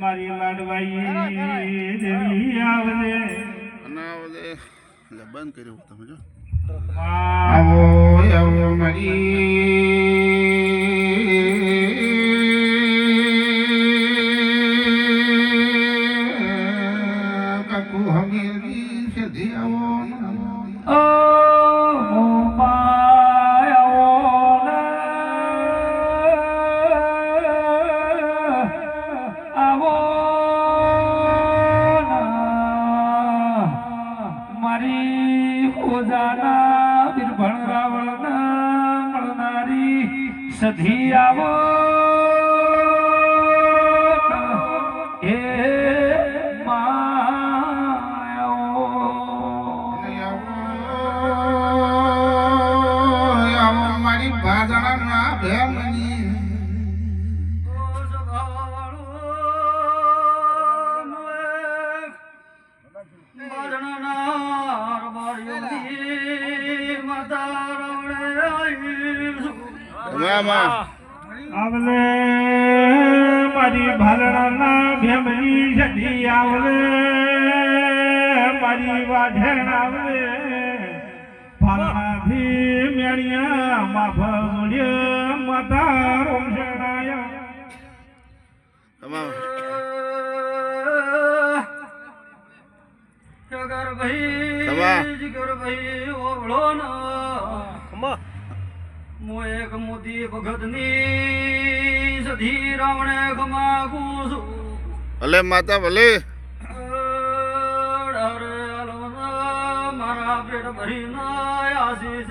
મારી લાડવાઈ દેવી આવજે અને આ બધે એટલે બંધ કર્યું તમે જો આવો આવો મારી કાકુ હમીરી સીધી આવો મારી ઓજાના બિરભણ રાવણના મળનારી સધી આવો ભાજણા ભેમની તમે આમાં આવલે મારી ભાલણાના ભેમની જડી આવલે મારી વાઢણ આવલે. ભાલણાથી મેણિયા માફા માતા રોમશણાયા તમામ એક મોતી ભગતની સધી રાવણે ખમાગુ છું ભલે માતા ભલે મારા પેટ ભરી ના આશીષ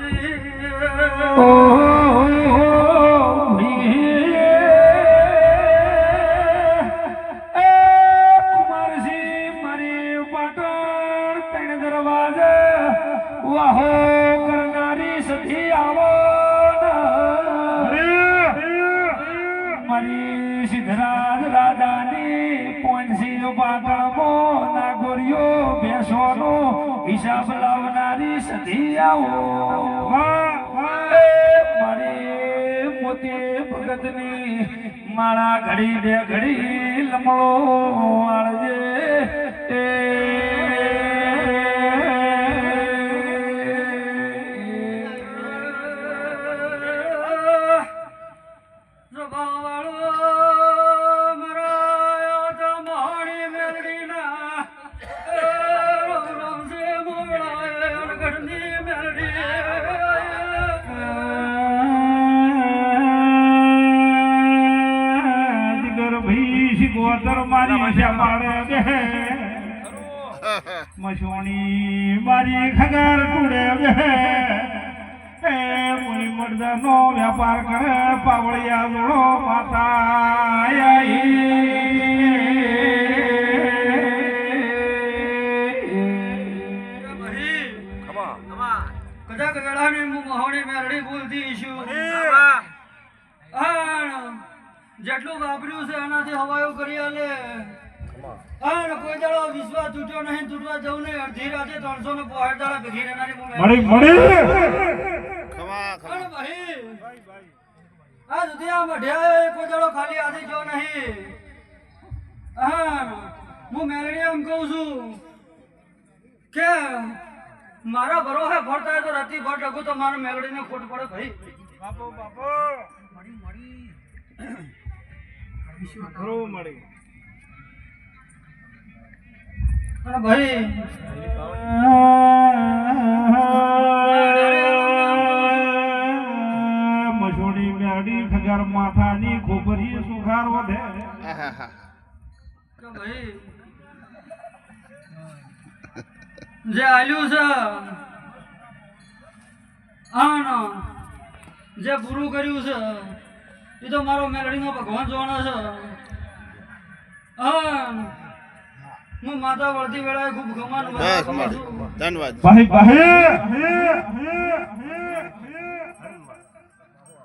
પોઈન્સી પાટણમો નાગોરીઓ બેસવાનો હિસાબ લાવનારી સધી આવો. એ મારી મોતી ભગતની માળા ઘડી બે ઘડી લમણો આળજે એ જીગર ભાઈ શિકોતર મારી બે મસોણી મારી ખગર ટુડે બે એ મુની મર્દનો વ્યાપાર કરે, પાવળિયા જોડો માતા કદાચ વેળાની હું મહોણી મેરડી ભૂલતી છું. જેટલું વાપર્યું છે એનાથી હવાયો કરી આલે. આણ કોઈ દાડો વિશ્વાસ તૂટ્યો નહીં તૂટવા જવું નહીં. અડધી રાતે ત્રણસો ને પોહાડ દાડા ભેગી રહેનારી મળી મળી આ સુધી આ મઢિયાએ કોઈ દાડો ખાલી હાથે જો નહીં. હા હું મેરડી એમ કહું છું કે મારા ભરોસે ફરતા હોય તો રાતી ભર ટકું તો મારા મેલડીને ખોટ પડે ભાઈ. બાપો મળી અને ભાઈ મસોડી મેરડી ખગર માથાની ખોપરી સુખાર વધે. ભાઈ જે આલ્યું છે આનો જે પૂરું કર્યું છે એ તો મારો મેલડીનો ભગવાન જોવાનો છે. હું માતા વળતી વેળાએ ખૂબ ગમાનું ધન્યવાદ. ભાઈ ભાઈ.